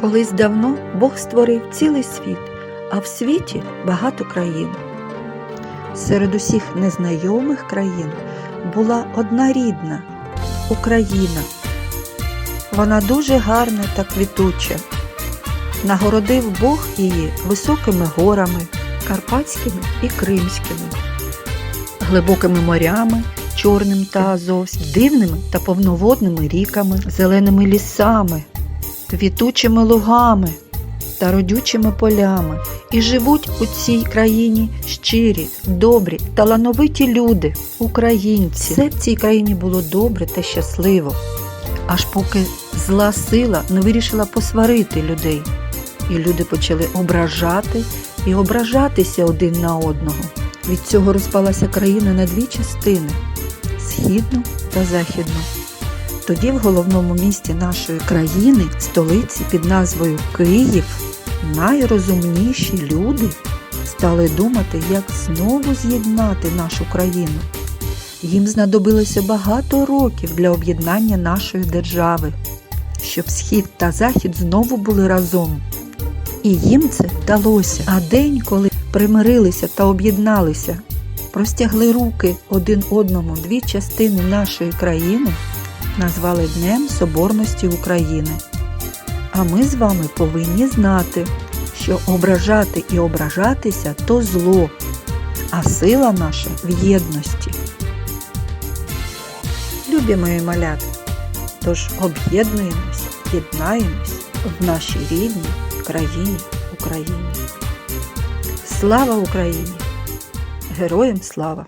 Колись давно Бог створив цілий світ, а в світі багато країн. Серед усіх незнайомих країн була одна рідна Україна. Вона дуже гарна та квітуча. Нагородив Бог її високими горами, карпатськими і кримськими, глибокими морями, чорним та азовським, дивними та повноводними ріками, зеленими лісами, квітучими лугами та родючими полями. І живуть у цій країні щирі, добрі, талановиті люди, українці. Все в цій країні було добре та щасливо, аж поки зла сила не вирішила посварити людей. І люди почали ображати і ображатися один на одного. Від цього розпалася країна на дві частини східну та західну. Тоді в головному місті нашої країни, столиці під назвою Київ, найрозумніші люди стали думати, як знову з'єднати нашу країну. Їм знадобилося багато років для об'єднання нашої держави, щоб схід та захід знову були разом. І їм це вдалося. А день, коли примирилися та об'єдналися, простягли руки один одному дві частини нашої країни, назвали Днем Соборності України. А ми з вами повинні знати, що ображати і ображатися то зло, а сила наша в єдності. Любі мої малята, тож об'єднуємось, єднаємось в нашій рідній країні Україні. Слава Україні! Героям слава!